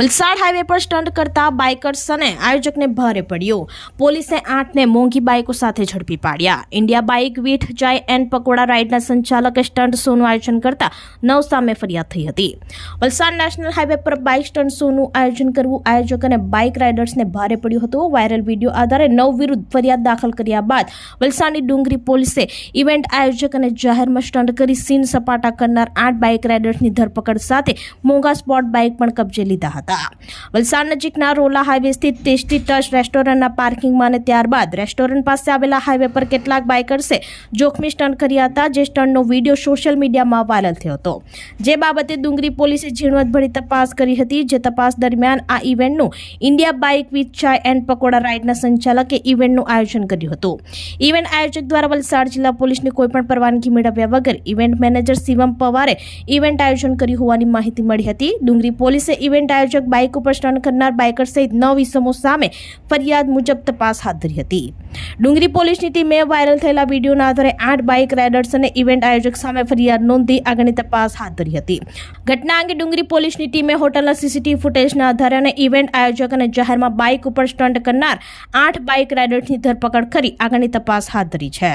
Valsad highway પર stunt કરતા bikers અને આયોજકને ભારે પડ્યો. પોલીસે આઠને મોંઘી બાઇકો સાથે ઝડપી પાડ્યા. India bike with chai and pakoda રાઇડના સંચાલકે સ્ટન્ટ શોનું આયોજન કરતા નવ સામે ફરિયાદ થઈ હતી. વલસાડ નેશનલ હાઈવે પર બાઇક સ્ટન્ટ શોનું આયોજન કરવું આયોજક અને બાઇક રાઇડર્સને ભારે પડ્યું હતું. વાયરલ વીડિયો આધારે નવ વિરુદ્ધ ફરિયાદ દાખલ કર્યા બાદ વલસાડની ડુંગરી પોલીસે ઇવેન્ટ આયોજક અને જાહેરમાં સ્ટન્ટ કરી સીન સપાટા કરનાર આઠ બાઇક રાઇડર્સની ધરપકડ સાથે મોંઘા સ્પોટ બાઇક પણ કબજે લીધા હતા. વલસાડ નજીકના રોલા હાઈવે સ્થિત ટેસ્ટી ટચ રેસ્ટોરન્ટના પાર્કિંગમાં અને ત્યારબાદ રેસ્ટોરન્ટ પાસે આવેલા હાઈવે પર કેટલાક બાઇકર્સે જોખમી સ્ટન્ટ કર્યા હતા, જે સ્ટન્ટનો વીડિયો સોશિયલ મીડિયામાં વાયરલ થયો હતો. જે બાબતે ડુંગરી પોલીસે ઝીણવટભરી તપાસ કરી હતી, જે તપાસ દરમિયાન આ ઇવેન્ટનું India bike with chai and pakoda રાઇડના સંચાલકે ઇવેન્ટનું આયોજન કર્યું હતું. ઇવેન્ટ આયોજક દ્વારા વલસાડ જિલ્લા પોલીસની કોઈપણ પરવાનગી મેળવ્યા વગર ઇવેન્ટ મેનેજર શિવમ પવારે ઇવેન્ટ આયોજન કર્યું હોવાની માહિતી મળી હતી. ડુંગરી પોલીસે ઇવેન્ટ આયોજક બાઇક ઉપર સ્ટન્ટ કરનાર બાઇકર સહિત નવ ઇસમો સામે ફરિયાદ મુજબ તપાસ હાથ ધરી હતી. ડુંગરી પોલીસની ટીમે વાયરલ થયેલા વિડીયોના આધારે આઠ બાઇક રાઇડર્સ અને ઇવેન્ટ આયોજક સામે ફરિયાદ નોંધી આગળની તપાસ હાથ ધરી હતી. ઘટના અંગે ડુંગરી પોલીસની ટીમે હોટલના સીસીટીવી ફૂટેજના આધારે અને ઇવેન્ટ આયોજક અને જાહેરમાં બાઇક ઉપર સ્ટન્ટ કરનાર આઠ બાઇક રાઇડર્સની ધરપકડ કરી આગળની તપાસ હાથ ધરી છે.